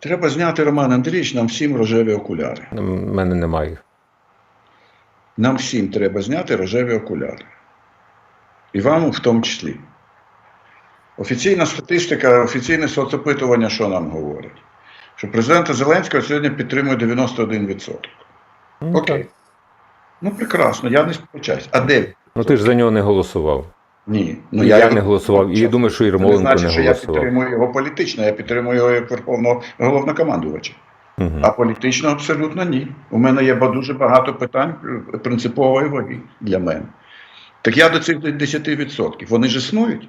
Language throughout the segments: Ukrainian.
Треба зняти Роман Андрійович нам всім рожеві окуляри. У мене немає. Нам всім треба зняти рожеві окуляри. І вам в тому числі. Офіційна статистика, офіційне соцопитування, що нам говорить? Що президента Зеленського сьогодні підтримує 91%. Ну, Окей. так. Ну, прекрасно, я не сперечаюсь. А де? Ну ти ж за нього не голосував. Ні. Ну, я, його не голосував. І думаю, що Це не Єрмоленко значить, не що я підтримую його політично, я підтримую його як верховного головнокомандувача. Мгм. А політично абсолютно ні. У мене є дуже багато питань принципової ваги для мене. Так я до цих 10%. Вони ж існують.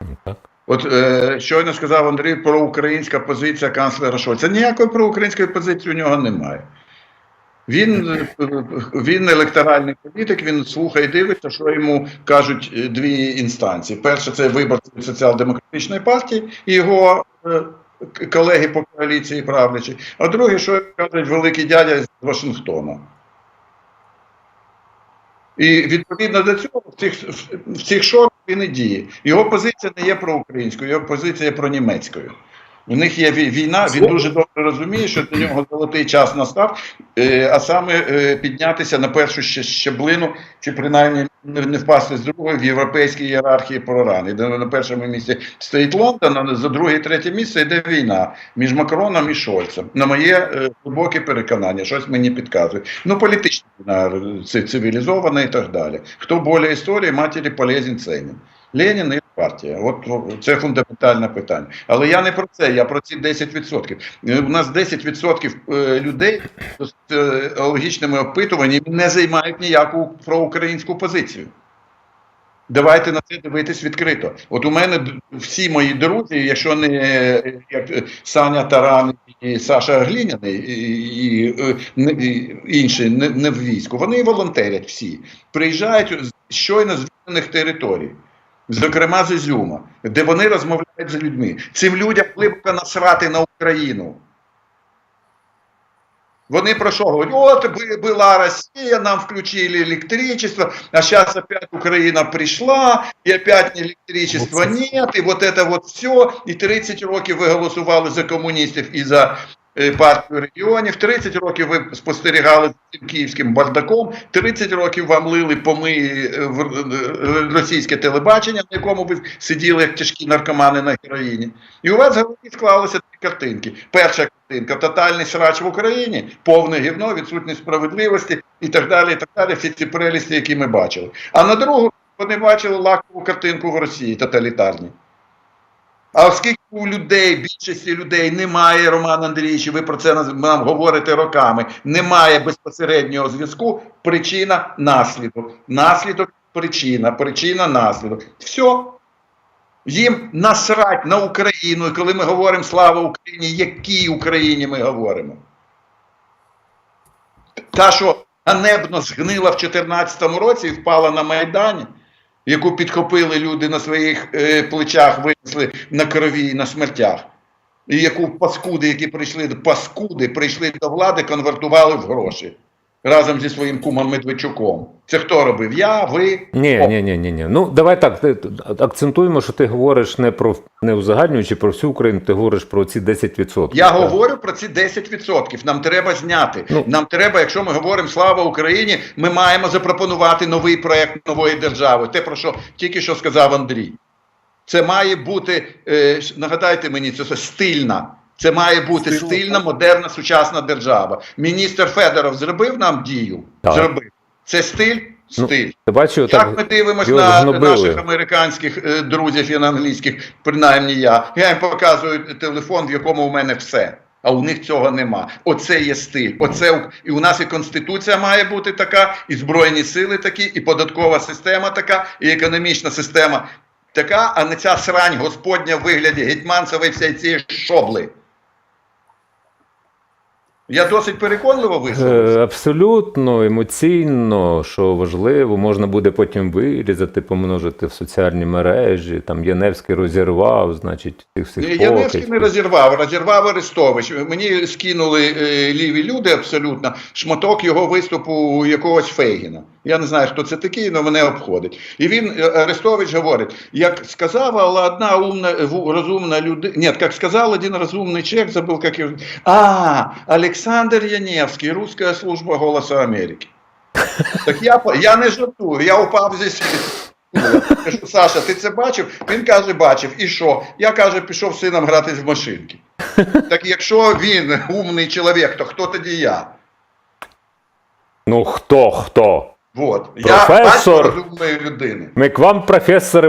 Ну, Так. От е, щойно сказав Андрій про українська позиція канцлера Шольца. Ніякої проукраїнської позиції у нього немає. Він, він електоральний політик, він слухає і дивиться, що йому кажуть е, дві інстанції. Перше, це виборці соціал-демократичної партії і його е, колеги по коаліції правлячі. А друге, що кажуть великий дядя з Вашингтона. І відповідно до цього в цих, в цих шорах він і діє. Його позиція не є проукраїнською, його позиція є пронімецькою. У них є війна, він дуже добре розуміє, що для нього золотий час настав, е, а саме е, піднятися на першу щеблину, чи принаймні не впасти з другої в європейській ієрархії проран. І де на першому місці стоїть Лондон, а за друге і третє місце йде війна між Макроном і Шольцем. На моє е, глибоке переконання, щось мені підказує. Ну, політична війна цивілізована і так далі. Хто более історії, матері полезен ценен. Ленін і партія. От це фундаментальне питання. Але я не про це, я про ці 10%. Е, У нас 10% е, людей з соціологічними опитуваннями не займають ніяку проукраїнську позицію. Давайте на це дивитись відкрито. От у мене всі мої друзі, якщо не е, як е, Саня Таран і Саша Гліняний, і, і, е, і інші не, не в війську, вони волонтерять всі. Приїжджають з щойно звільнених територій Зокрема, з Ізюма, де вони розмовляють з людьми. Цим людям глибоко насрати на Україну. Вони про що говорять? От бы- была Россия, нам включили электричество, а сейчас опять Украина пришла, и опять электричества нет, и вот это вот все. І 30 років ви голосували за комуністів і за е, партію регіонів, 30 років ви спостерігали за цим київським бардаком, 30 років вам лили помиї е, в е, російське телебачення, на якому ви сиділи як тяжкі наркомани на героїні. І у вас в голові склалися дві картинки. Перша картинка тотальний срач в Україні, повне гівно, відсутність справедливості і так далі. і так далі. Всі ці прелісті, які ми бачили. А на другу вони бачили лакову картинку в Росії тоталітарній. А оскільки у людей, більшості людей немає, Роман Андрійович, ви про це нам говорите роками, немає безпосереднього зв'язку, причина наслідок. Наслідок причина, причина наслідок. Все. Їм насрать на Україну. І коли ми говоримо слава Україні, якій Україні ми говоримо? Та, що ганебно згнила в 2014 році і впала на Майдані, яку підхопили люди на своїх е, плечах, винесли на крові і на смертях. І яку паскуди, які прийшли паскуди, прийшли до влади, конвертували в гроші разом зі своїм кумом Медведчуком. Це хто робив? Я, ви? Ні, ні, ні, ні, ні. Ну давай так. ти- акцентуємо, що ти говориш не про не узагальнюючи про всю Україну, ти говориш про ці 10%. Я Так. говорю про ці 10%. Нам треба зняти. Ну. Нам треба, якщо ми говоримо слава Україні, ми маємо запропонувати новий проект нової держави. Те, про що тільки що сказав Андрій. Це має бути, е, нагадайте мені, це стильна. Це має бути Стильна, стильна, модерна, сучасна держава. Міністр Федоров зробив нам дію. Так. Зробив. Це стиль? Ну, Стиль. Ти бачив, Як так ми дивимося на наших американських е, друзів і на англійських, принаймні я. Я їм показую телефон, в якому у мене все. А у них цього нема. Оце є стиль. Оце у- і у нас і конституція має бути така, і збройні сили такі, і податкова система така, і економічна система така, а не ця срань Господня в вигляді гетьманцевої всієї цієї шобли. Я досить переконливо висловився. Е, Абсолютно емоційно, що важливо, можна буде потім вирізати, помножити в соціальні мережі. Там Яневський розірвав, значить, цих всіх Ні, Яневський не розірвав, розірвав Арестович. Мені скинули е, ліві люди абсолютно шматок його виступу якогось Фейгіна. Я не знаю, хто це такий, але мене обходить. І він, е, Арестович, говорить, як сказала одна умна, розумна людина, ні, як сказав один розумний чек, забув, як його... А, Олександр Яневський, Руська служба Голосу Америки. Так я, я не жартую, я упав зі світу. Кажу, Саша, ти це бачив? Він каже, бачив. І що? Я каже, пішов з сином гратись в машинки. Так якщо він умний чоловік, то хто тоді я? Ну хто хто? Вот. Я Професор. батько розумної людини. Ми к вам, професори,